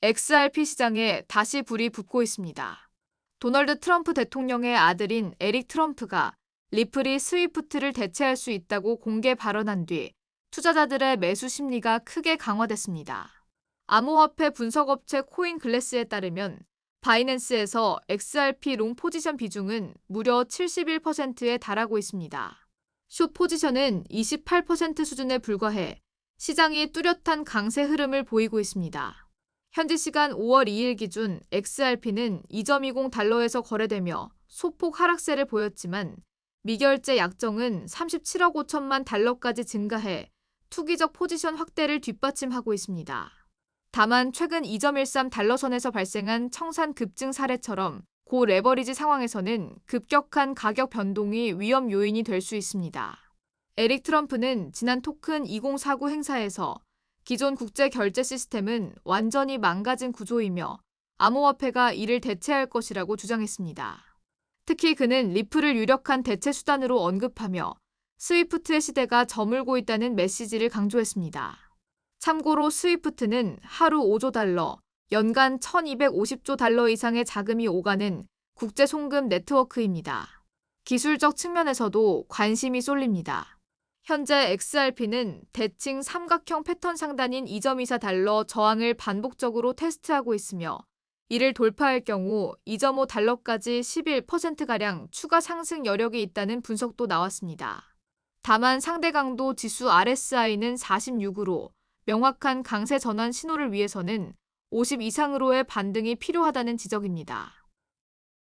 XRP 시장에 다시 불이 붙고 있습니다. 도널드 트럼프 대통령의 아들인 에릭 트럼프가 리플이 스위프트를 대체할 수 있다고 공개 발언한 뒤 투자자들의 매수 심리가 크게 강화됐습니다. 암호화폐 분석업체 코인글래스에 따르면 바이낸스에서 XRP 롱 포지션 비중은 무려 71%에 달하고 있습니다. 숏 포지션은 28% 수준에 불과해 시장이 뚜렷한 강세 흐름을 보이고 있습니다. 현지 시간 5월 2일 기준 XRP는 2.20 달러에서 거래되며 소폭 하락세를 보였지만 미결제 약정은 37억 5천만 달러까지 증가해 투기적 포지션 확대를 뒷받침하고 있습니다. 다만 최근 2.13 달러선에서 발생한 청산 급증 사례처럼 고 레버리지 상황에서는 급격한 가격 변동이 위험 요인이 될 수 있습니다. 에릭 트럼프는 지난 토큰 2049 행사에서 기존 국제 결제 시스템은 완전히 망가진 구조이며 암호화폐가 이를 대체할 것이라고 주장했습니다. 특히 그는 리플을 유력한 대체 수단으로 언급하며 스위프트의 시대가 저물고 있다는 메시지를 강조했습니다. 참고로 스위프트는 하루 5조 달러, 연간 1250조 달러 이상의 자금이 오가는 국제 송금 네트워크입니다. 기술적 측면에서도 관심이 쏠립니다. 현재 XRP는 대칭 삼각형 패턴 상단인 2.24 달러 저항을 반복적으로 테스트하고 있으며 이를 돌파할 경우 2.5 달러까지 11%가량 추가 상승 여력이 있다는 분석도 나왔습니다. 다만 상대 강도 지수 RSI는 46으로 명확한 강세 전환 신호를 위해서는 50 이상으로의 반등이 필요하다는 지적입니다.